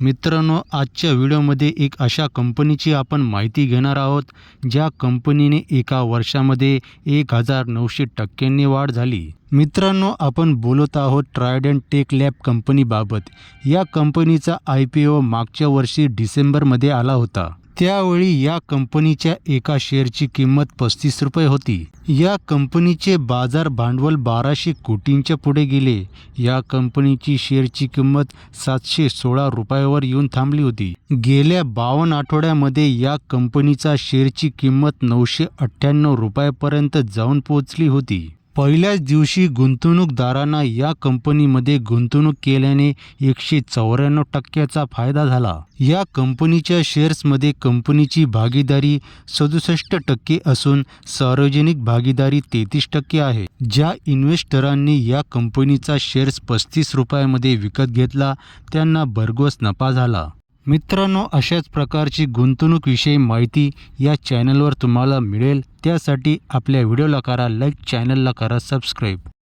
मित्रांनो आजच्या व्हिडिओमध्ये एक अशा कंपनीची आपण माहिती घेणार आहोत ज्या कंपनीने एका वर्षामध्ये एक हजार नऊशे टक्क्यांनी वाढ झाली. मित्रांनो आपण बोलत आहोत ट्रायडंट टेक लॅब कंपनीबाबत. या कंपनीचा आय पी ओ मागच्या वर्षी डिसेंबरमध्ये आला होता. त्यावेळी या कंपनीच्या एका शेअरची किंमत पस्तीस रुपये होती. या कंपनीचे बाजार भांडवल बाराशे कोटींच्या पुढे गेले. या कंपनीची शेअरची किंमत सातशे सोळा रुपयावर येऊन थांबली होती. गेल्या बावन्न आठवड्यामध्ये या कंपनीचा शेअरची किंमत नऊशे अठ्ठ्याण्णव रुपयापर्यंत जाऊन पोहोचली होती. पहिल्याच दिवशी गुंतवणूकदारांना या कंपनीमध्ये गुंतवणूक केल्याने एकशे चौऱ्याण्णव टक्क्याचा फायदा झाला. या कंपनीच्या शेअर्समध्ये कंपनीची भागीदारी सदुसष्ट टक्के असून सार्वजनिक भागीदारी तेहतीस टक्के आहे. ज्या इन्व्हेस्टरांनी या कंपनीचा शेअर्स पस्तीस रुपयामध्ये विकत घेतला त्यांना भरघोस नफा झाला. मित्रांनो अशाच प्रकारची गुंतवणूकविषयी माहिती या चॅनलवर तुम्हाला मिळेल. त्यासाठी आपल्या व्हिडिओला करा लाईक चॅनलला करा सबस्क्राईब.